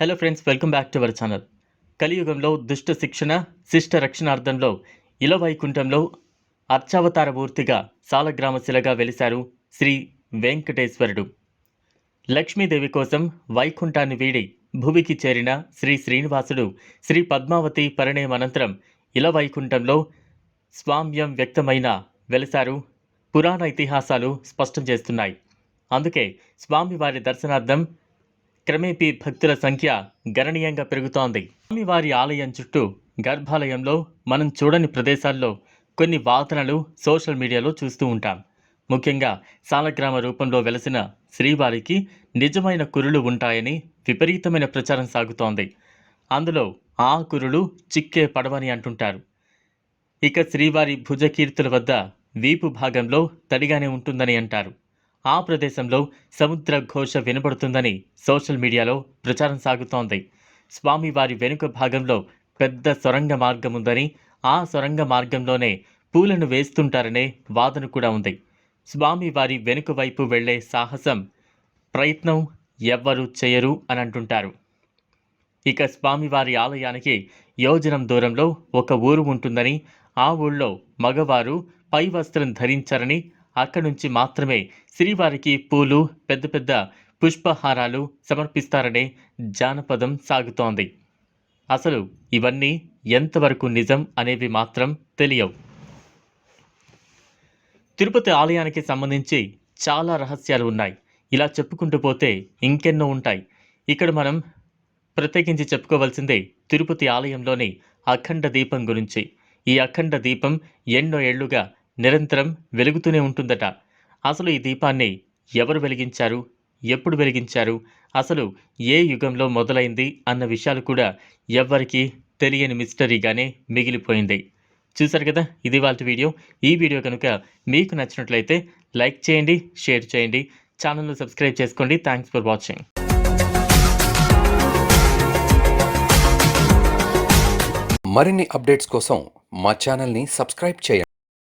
Hello friends welcome back to our channel కలియుగంలో దుష్ట శిక్షణ శిష్ట రక్షణార్థంలో ఇలవైకుంఠంలో అర్చావతార మూర్తిగా వెలిశారు శ్రీ వెంకటేశ్వరుడు. లక్ష్మీదేవి కోసం వైకుంఠాన్ని వీడి భూమికి చేరిన శ్రీ శ్రీనివాసుడు శ్రీ పద్మావతి పరిణయం అనంతరం ఇలవైకుంఠంలో స్వామ్యం వ్యక్తమైన వెలిశారు. పురాణ ఇతిహాసాలు స్పష్టం చేస్తున్నాయి. అందుకే స్వామివారి దర్శనార్థం క్రమేపీ భక్తుల సంఖ్య గణనీయంగా పెరుగుతోంది. స్వామివారి ఆలయం చుట్టూ గర్భాలయంలో మనం చూడని ప్రదేశాల్లో కొన్ని వాదనలు సోషల్ మీడియాలో చూస్తూ ఉంటాం. ముఖ్యంగా సాలగ్రామ రూపంలో వెలసిన శ్రీవారికి నిజమైన కురులు ఉంటాయని విపరీతమైన ప్రచారం సాగుతోంది. అందులో ఆ కురులు చిక్కే పడవని అంటుంటారు. ఇక శ్రీవారి భుజకీర్తుల వద్ద వీపు భాగంలో తడిగానే ఉంటుందని అంటారు. ఆ ప్రదేశంలో సముద్ర ఘోష వినబడుతుందని సోషల్ మీడియాలో ప్రచారం సాగుతోంది. స్వామివారి వెనుక భాగంలో పెద్ద సొరంగ మార్గం ఉందని ఆ సొరంగ మార్గంలోనే పూలను వేస్తుంటారనే వాదన కూడా ఉంది. స్వామివారి వెనుక వైపు వెళ్ళే సాహసం ప్రయత్నం ఎవ్వరూ చేయరు అని అంటుంటారు. ఇక స్వామివారి ఆలయానికి యోజనం దూరంలో ఒక ఊరు ఉంటుందని ఆ ఊళ్ళో మగవారు పై వస్త్రం ధరించారని అక్కడి నుంచి మాత్రమే శ్రీవారికి పూలు పెద్ద పెద్ద పుష్పహారాలు సమర్పిస్తారనే జానపదం సాగుతోంది. అసలు ఇవన్నీ ఎంతవరకు నిజం అనేవి మాత్రం తెలియవు. తిరుపతి ఆలయానికి సంబంధించి చాలా రహస్యాలు ఉన్నాయి. ఇలా చెప్పుకుంటూ పోతే ఇంకెన్నో ఉంటాయి. ఇక్కడ మనం ప్రత్యేకించి చెప్పుకోవాల్సిందే తిరుపతి ఆలయంలోని అఖండ దీపం గురించి. ఈ అఖండ దీపం ఎన్నో ఏళ్ళుగా నిరంతరం వెలుగుతూనే ఉంటుందట. అసలు ఈ దీపాన్ని ఎవరు వెలిగించారు? ఎప్పుడు వెలిగించారు? అసలు ఏ యుగంలో మొదలైంది? అన్న విషయాలు కూడా ఎవ్వరికీ తెలియని మిస్టరీగానే మిగిలిపోయింది. చూశారు కదా ఇది వాళ్ళ వీడియో. ఈ వీడియో కనుక మీకు నచ్చినట్లయితే లైక్ చేయండి షేర్ చేయండి ఛానల్ను సబ్స్క్రైబ్ చేసుకోండి. Thanks for watching. మరిన్ని అప్డేట్స్ కోసం మా ఛానల్ని సబ్స్క్రైబ్ చేయండి.